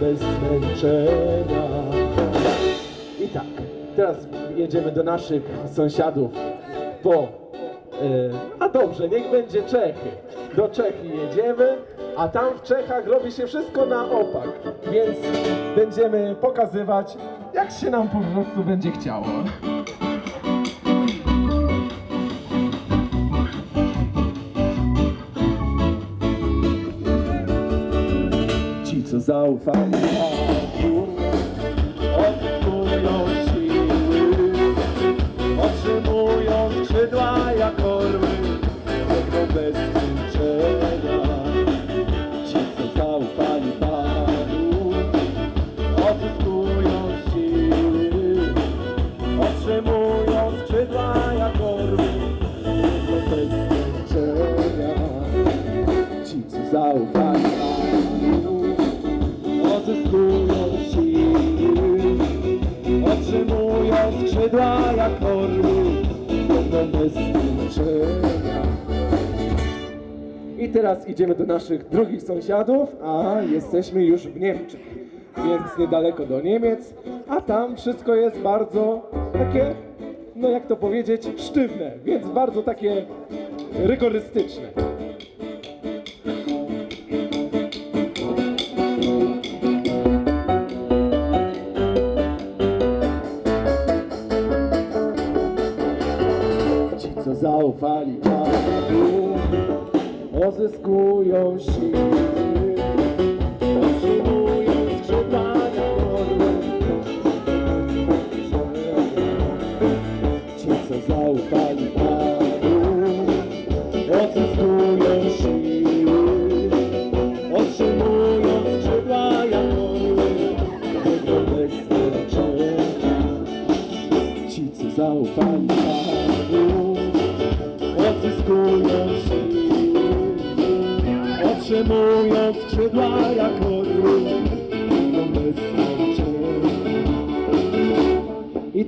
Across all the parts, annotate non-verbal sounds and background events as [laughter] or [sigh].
bez zmęczenia. I tak, teraz jedziemy do naszych sąsiadów po... e, a dobrze, niech będzie Czechy. Do Czechy jedziemy, a tam w Czechach robi się wszystko na opak. Więc będziemy pokazywać, jak się nam po prostu będzie chciało. Ci, co skrzydła jak. I teraz idziemy do naszych drugich sąsiadów, a jesteśmy już w Niemczech, więc niedaleko do Niemiec, a tam wszystko jest bardzo takie, no jak to powiedzieć, sztywne, więc bardzo takie rygorystyczne. Zaufali Panu, pozyskują siły,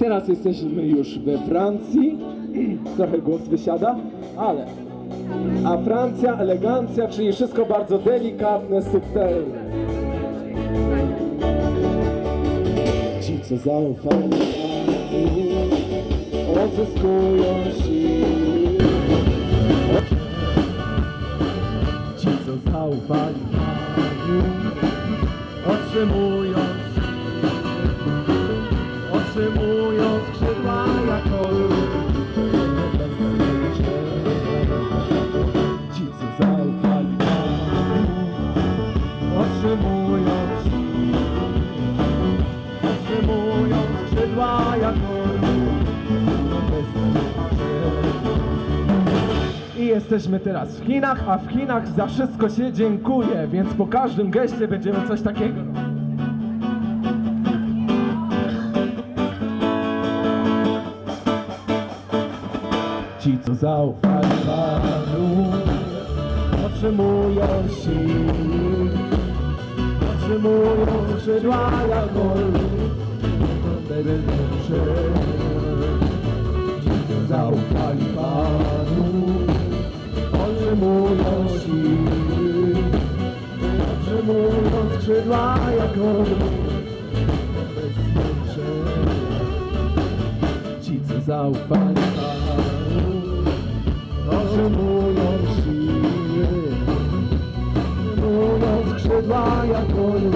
teraz jesteśmy już we Francji, [clears throat] trochę głos wysiada, ale a Francja, elegancja, czyli wszystko bardzo delikatne, subtelne. Ci, co zaufali odzyskują siły. Ci, co zaufali otrzymują siły. Otrzymują jesteśmy teraz w Chinach, a w Chinach za wszystko się dziękuję, więc po każdym geście będziemy coś takiego. Ci, co zaufali Panu, otrzymują siły, otrzymują skrzydła jak. Ci, co zaufali Panu, orły, bez zmęczenia. Ci, co zaufali Panu, otrzymują siły, otrzymują skrzydła jak orły.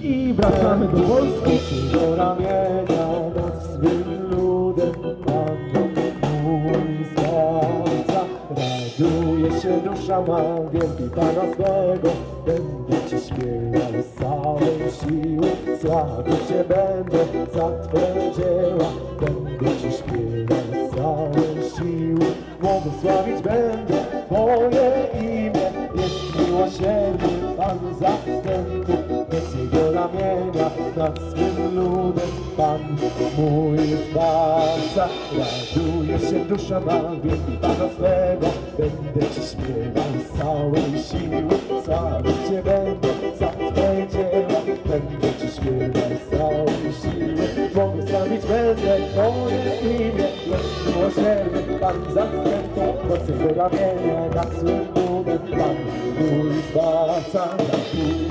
I wracamy do Polski. Się dusza ma, wielbi Pana swego. Będę Ci śpiewał z całej siły. Sławić Cię będę za Twoje ramienia nad swym ludem Pan mój Zbawca. Raduje się dusza ma, wielbi Pana swego. Będę Ci śpiewał z całej siły. Sławić Cię będę za Twoje dzieła Będę Ci śpiewał z całej siły. Błogosławić będę Twoje imię. Jest miłosierny Pan zastępca Moc Jego ramienia nad swym ludem Pan zbaca Raduje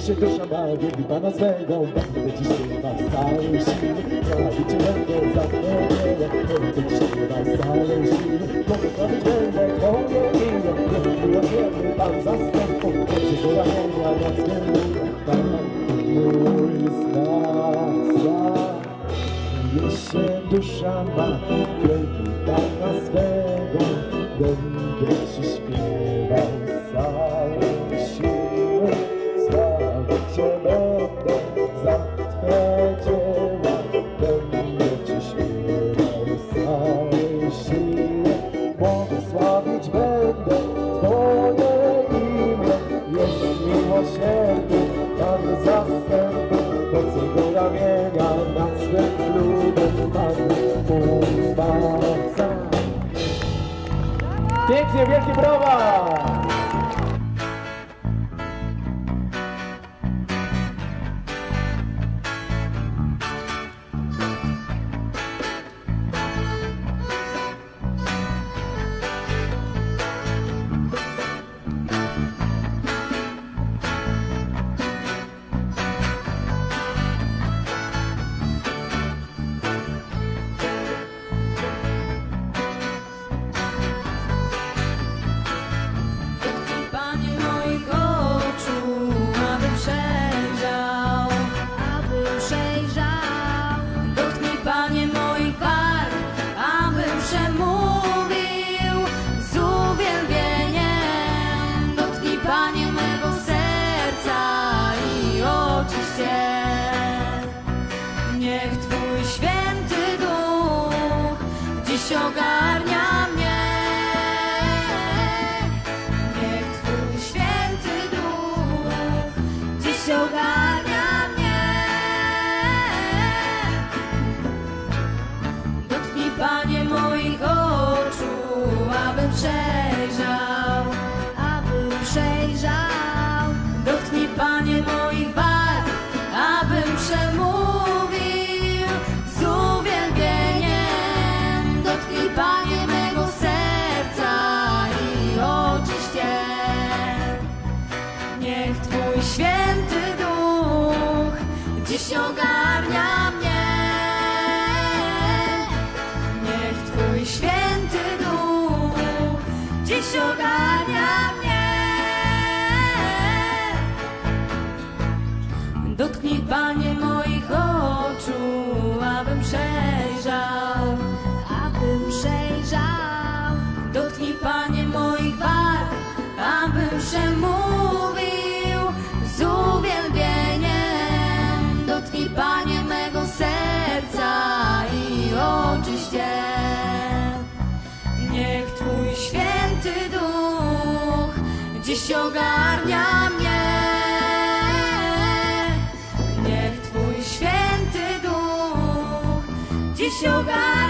się dusza ma, wielbi Pana swego Będę Ci śpiewał z całej siły. Prawicie będę za Twoje Będę Ci śpiewał z całej siły. Błogosławić będę Twoje imię Jest miłosierny Pan zastępów Ciebie ramienia nad względem Pan mój Jeśli dusza ma wielki Pana swego, będę Ci śpiewał Patrick Brava! Dziś ogarnia Panie moich oczu, abym przejrzał, abym przejrzał. Dotknij Panie moich warg, abym przemówił z uwielbieniem. Dotknij Panie mego serca i oczyście. Niech Twój święty duch dziś ogarnia dziś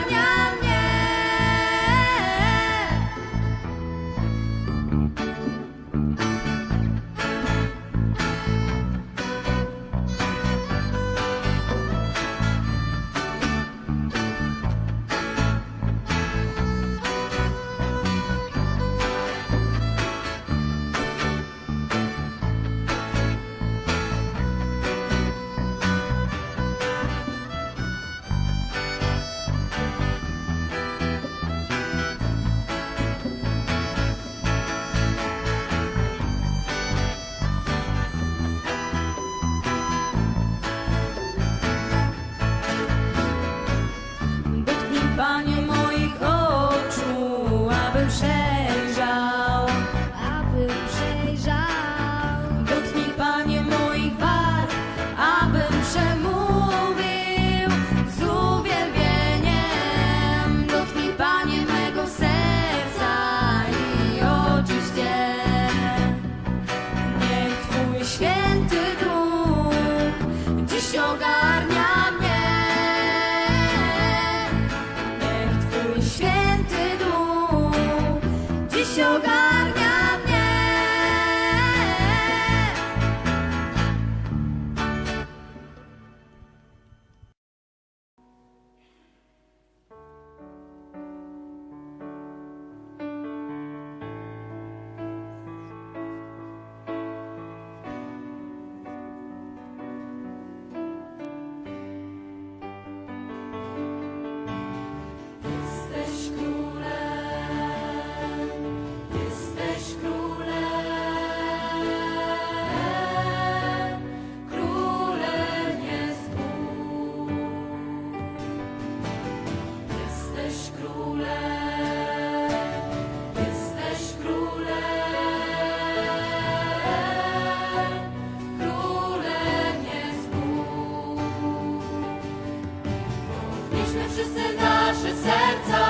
wszyscy nasze serca,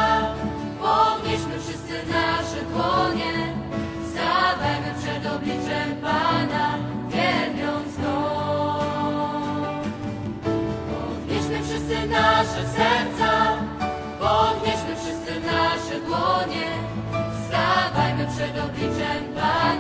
podnieśmy wszyscy nasze dłonie. Stawajmy przed obliczem Pana, wielbiąc Go. Podnieśmy wszyscy nasze serca, podnieśmy wszyscy nasze dłonie. Stawajmy przed obliczem Pana,